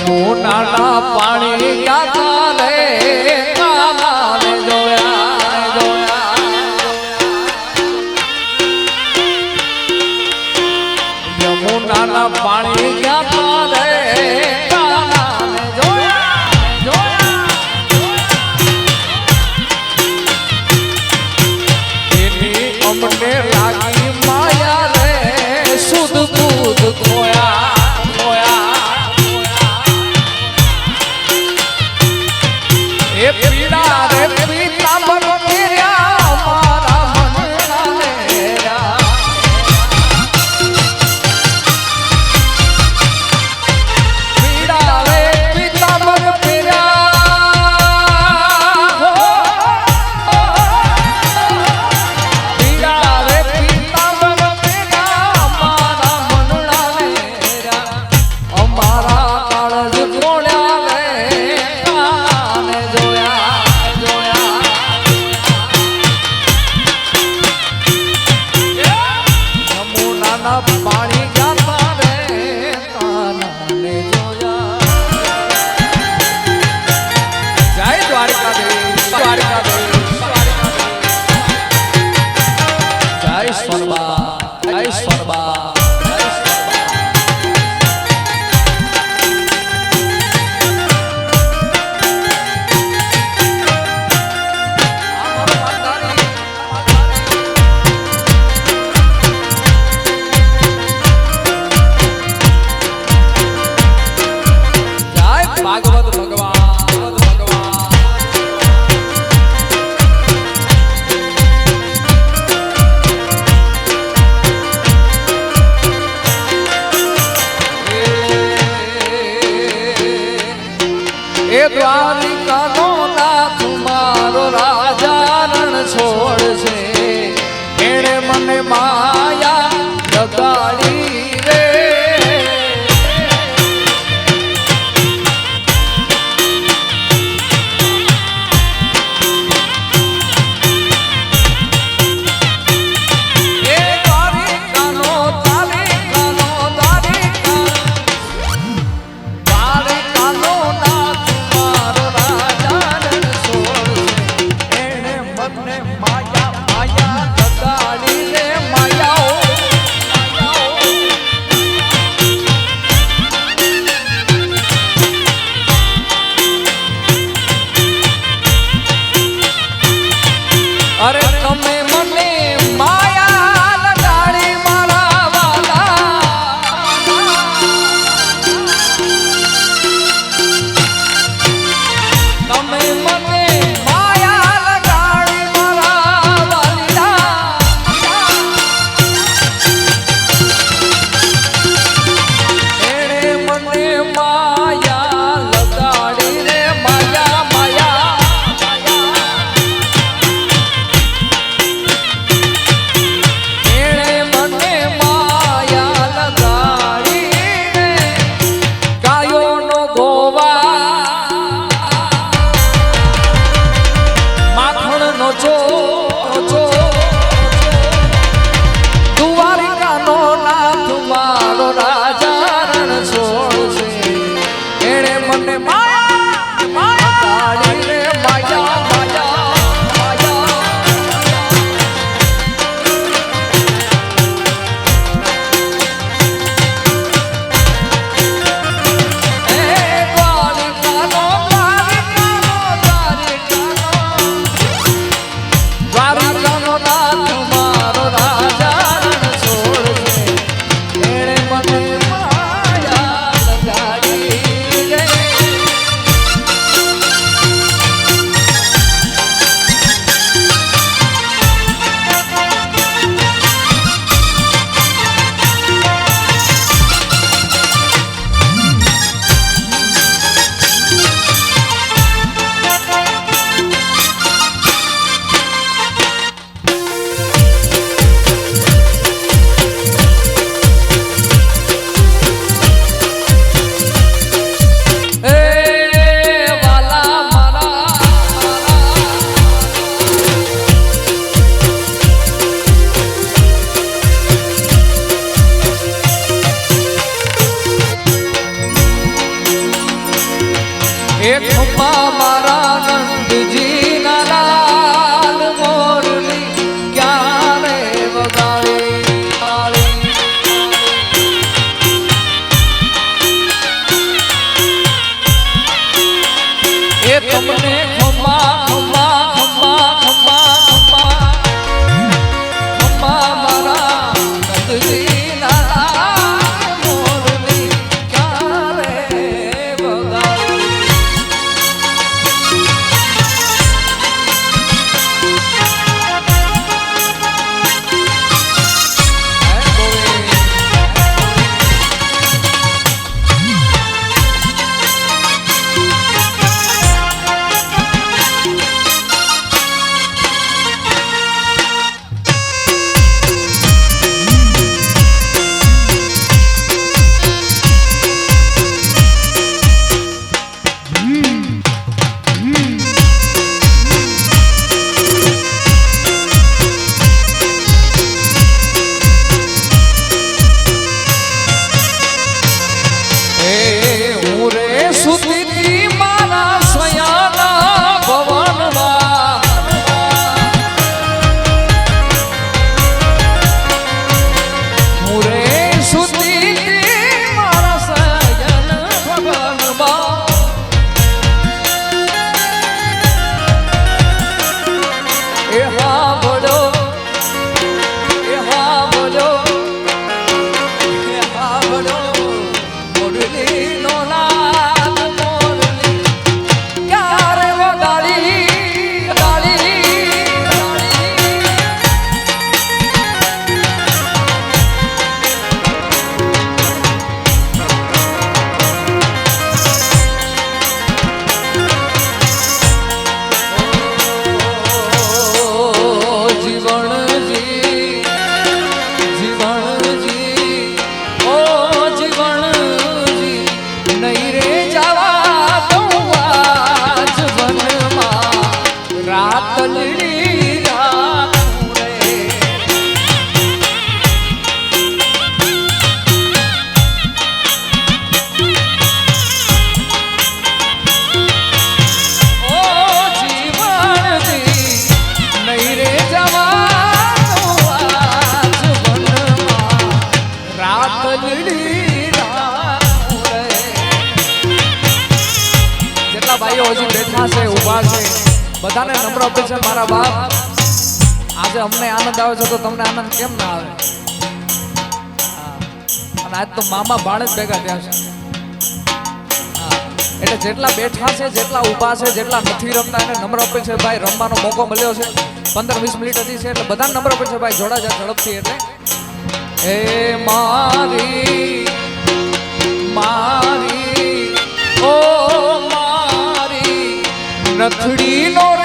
મોનાળા પાણી ગાતા રે. યમુનાના પાણી ગાતા રે. અમને લાગી માયા રે. શુદ્ધ દૂધ કોઈ Eduardo. એક ખમ્મા મારા નંદજી. રે. જેટલા ભાઈઓ હજી બેઠા છે ઊભા છે બધાને નમ્ર છે મારા બાપ. આજે અમને આનંદ આવે છે તો તમને આનંદ કેમ ના આવે. અને આજ તો મામા બાળ જ ભેગા થયા છે. એટલે જેટલા બેઠા છે, જેટલા ઊભા છે, જેટલા નથી રમતા, એને નમ્ર અપીલ છે ભાઈ રમવાનો મોકો મળ્યો છે. પંદર વીસ મિનિટ હતી છે, એટલે બધાને નમ્ર અપીલ છે ભાઈ જોડા જા ઝડપથી એટલે. હે મારી મારી નથડીનો રે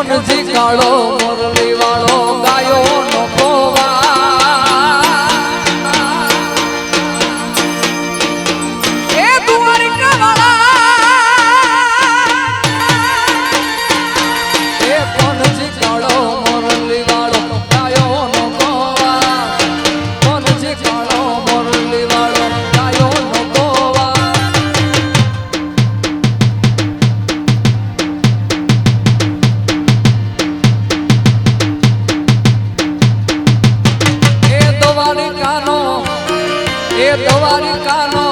કોનજી કાળો મોરલી વાળો એ દ્વારિકાનો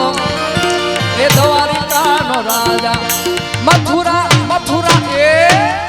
એ દ્વારિકાનો રાજા મથુરા મથુરા એ